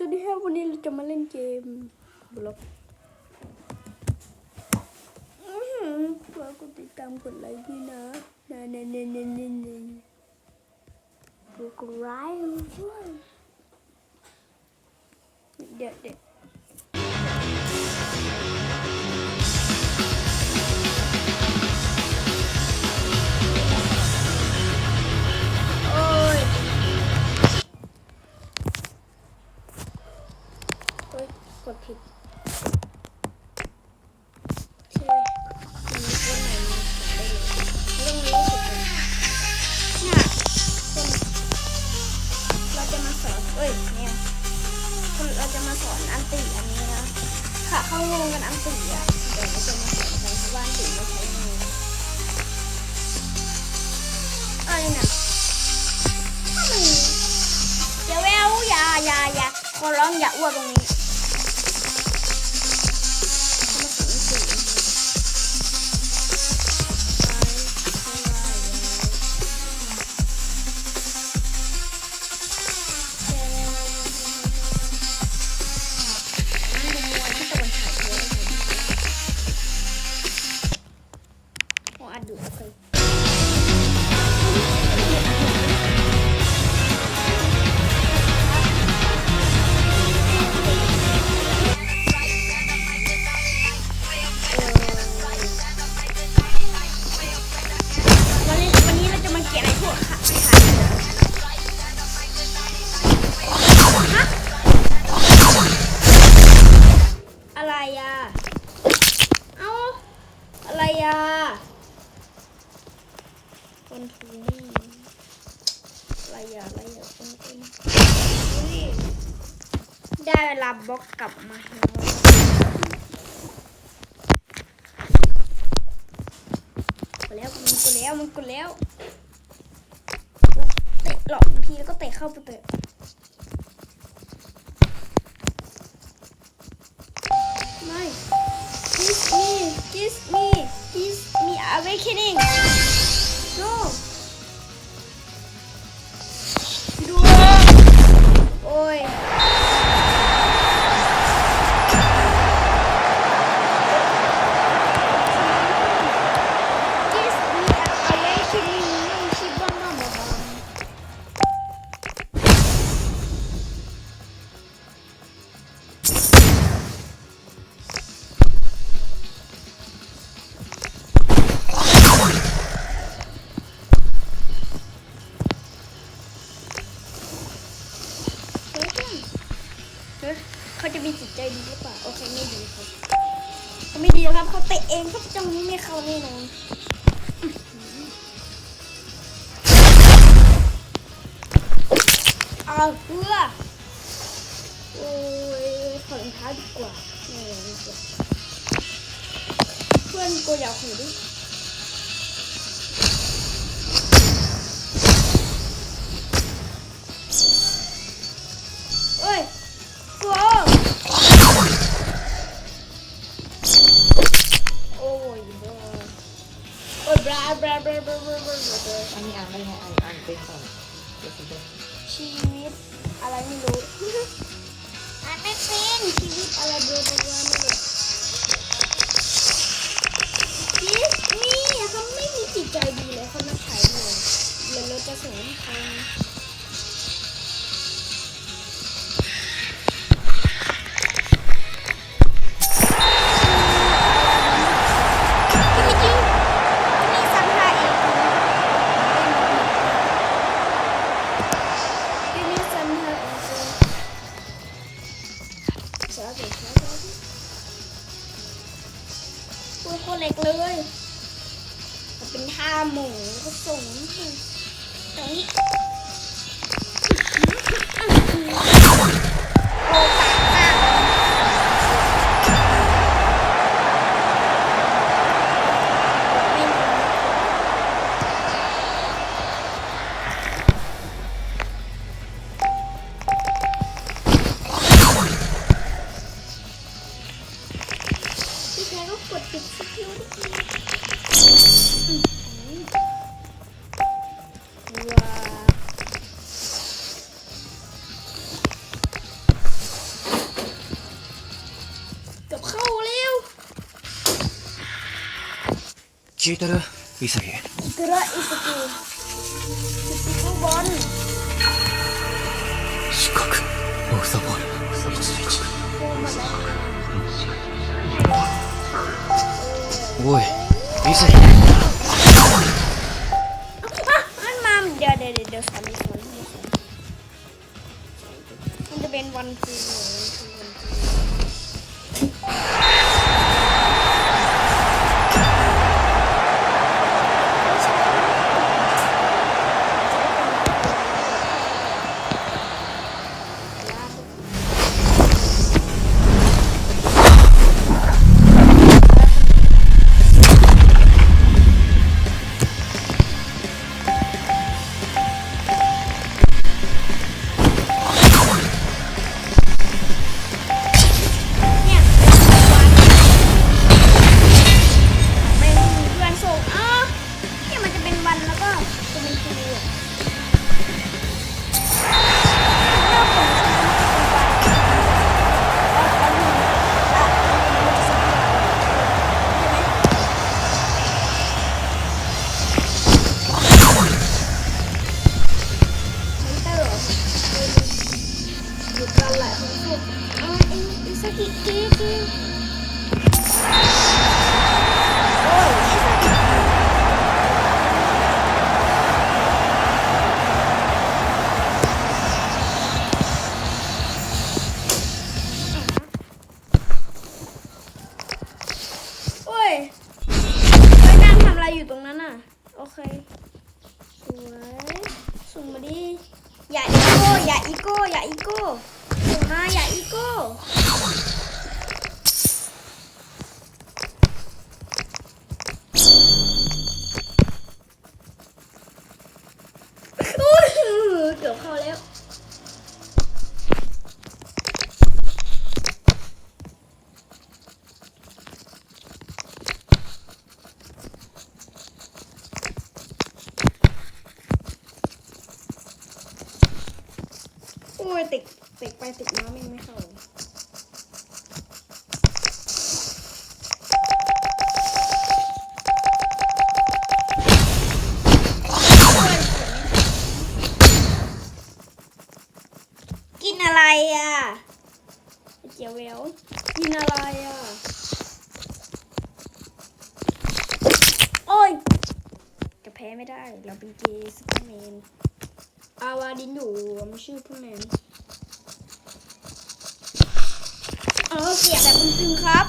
สวัสดีครับวันนี้เราจะมาเล่นเกมบล็อกอื้อหือฝากกดติดตามกดไลค์ด้วยนะนะนะนะนะนะนะกดไลค์ด้วยเดี๋ยวเดี๋ยว ขอร้องอย่าอ้วกตรงนี้มาสอนอันติอัดดูโอเค อะไรอะ เอ้าอะไรอะคนทูนี่อะไรอะอะไรอะคนทูนี่ได้เวลาบล็อกกลับมาแล้วกดแล้วมันกดแล้วมันกดแล้วเตะหลอกบางทีแล้วก็เตะเข้าไปเตะ kiss me. Kiss me. Awakening no เขาจะมีจิตใจดีหรือเปล่าโอเคไม่ดีครับเขาไม่ดีครับเขาเตะเองเขาจังนี้ไม่เข้าแน่นอนเอาเพื่อโอ้ยถอรองเท้าดีกว่าไม่เอาดีกว่าเพื่อนกูอยากหูดิเอ้ยบลาบลาบลาบลาบลาบลาอันนี้อ่านไม่ได้อ่านอ่านเป็นก่อนเดี๋ยวสิเดี๋ยวชีวิตอะไรไม่รู้ อ่านไม่เป็นชีวิตอะไรบลาบลาบลาไม่รู้คิสนี่เขาไม่มีจิตใจดีเลยเขามาถ่ายเงินเดี๋ยวเราจะส่งให้เขา 聞いてる潔 อิกระอิสกิสกิบอล 四角オフザボール121 โฟมาแล้ว おい潔 อ่ะมันมาเดี๋ยวเดี๋ยวเดี๋ยวเดี๋ยวสอนดิสอนดิสอนมันจะเป็นวันคืนหรือวันคืนวัน ตรงนั้นน่ะ โอเค สวยสุ่มมาดิ อย่าอีโก้ อย่าอีโก้ อย่าอีโก้ส่งมาอย่าอีโก้ อุ้ยเกือบเข้าแล้ว โอ้ย ติดติดไปติดมาไม่ไม่เข้าเลยกินอะไรอะไอ้เจียวแววกินอะไรอะ โอ้ย จะแพ้ไม่ได้ เราเป็นเกย์ซุปเปอร์แมนอาวาดินอยู่ไม่ชื่อพ่อแมน เออเกลียแบบตึงๆครับ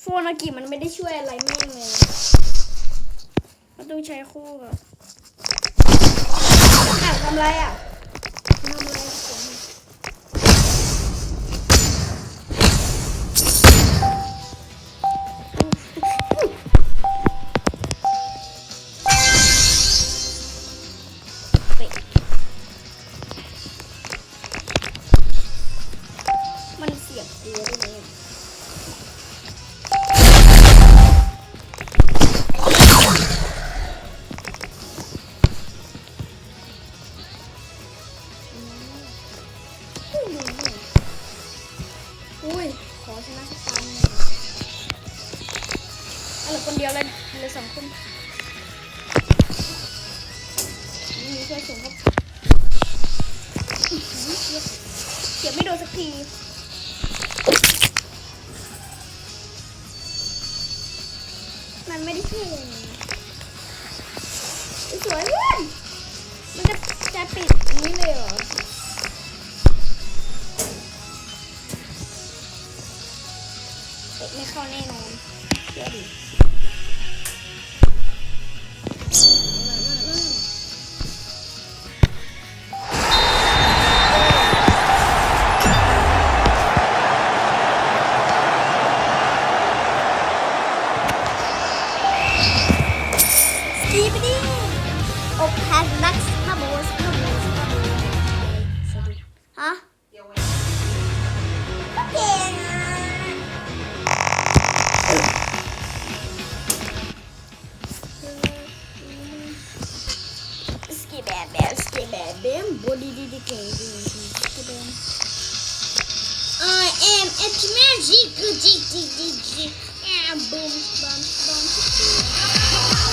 โฟนอากิมันไม่ได้ช่วยอะไรแม่งเลย มันต้องใช้คู่กับทำไรอะ เหลือสองคนนี่มีเพื่อนสูงครับอื้อหือเสียบเสียบไม่โดนสักทีมันไม่ได้ช่วยเลยนสวยเพื่อนมันจะจะปิดนี้เลยเหรอ Sticky bam, sticky bam, body did sticky bam. I am a magic, magic, magic, and boom, boom, boom.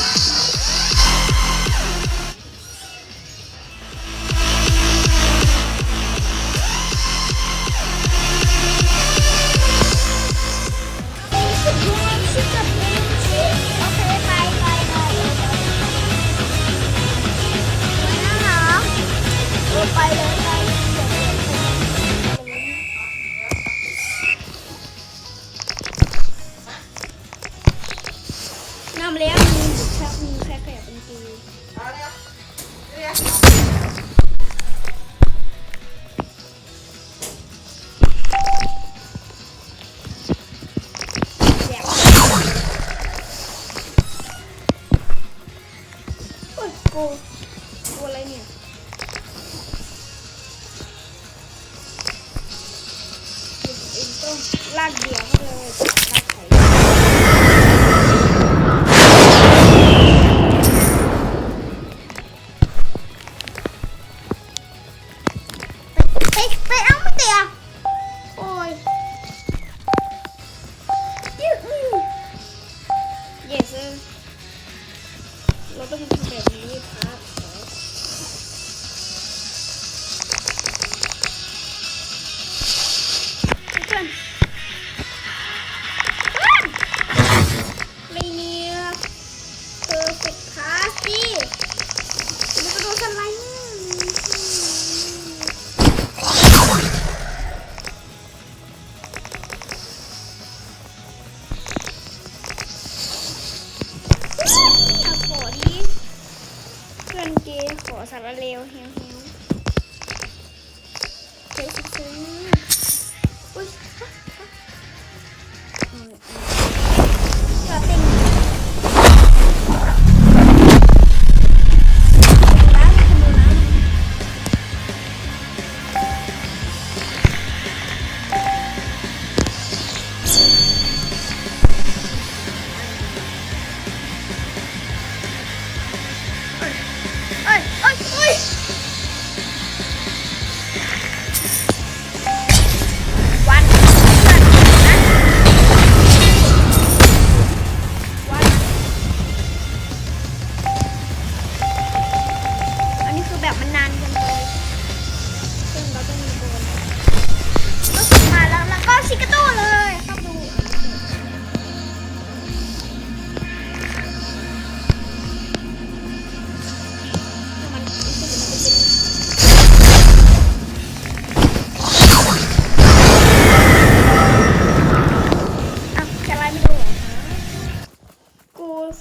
こ。 เร็วเฮล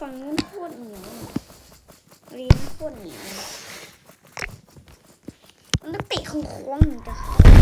ฝั่งนู้นโคตรเหนียวลิ้นโคตรเหนียวมันติดของโค้งเหมือนกัน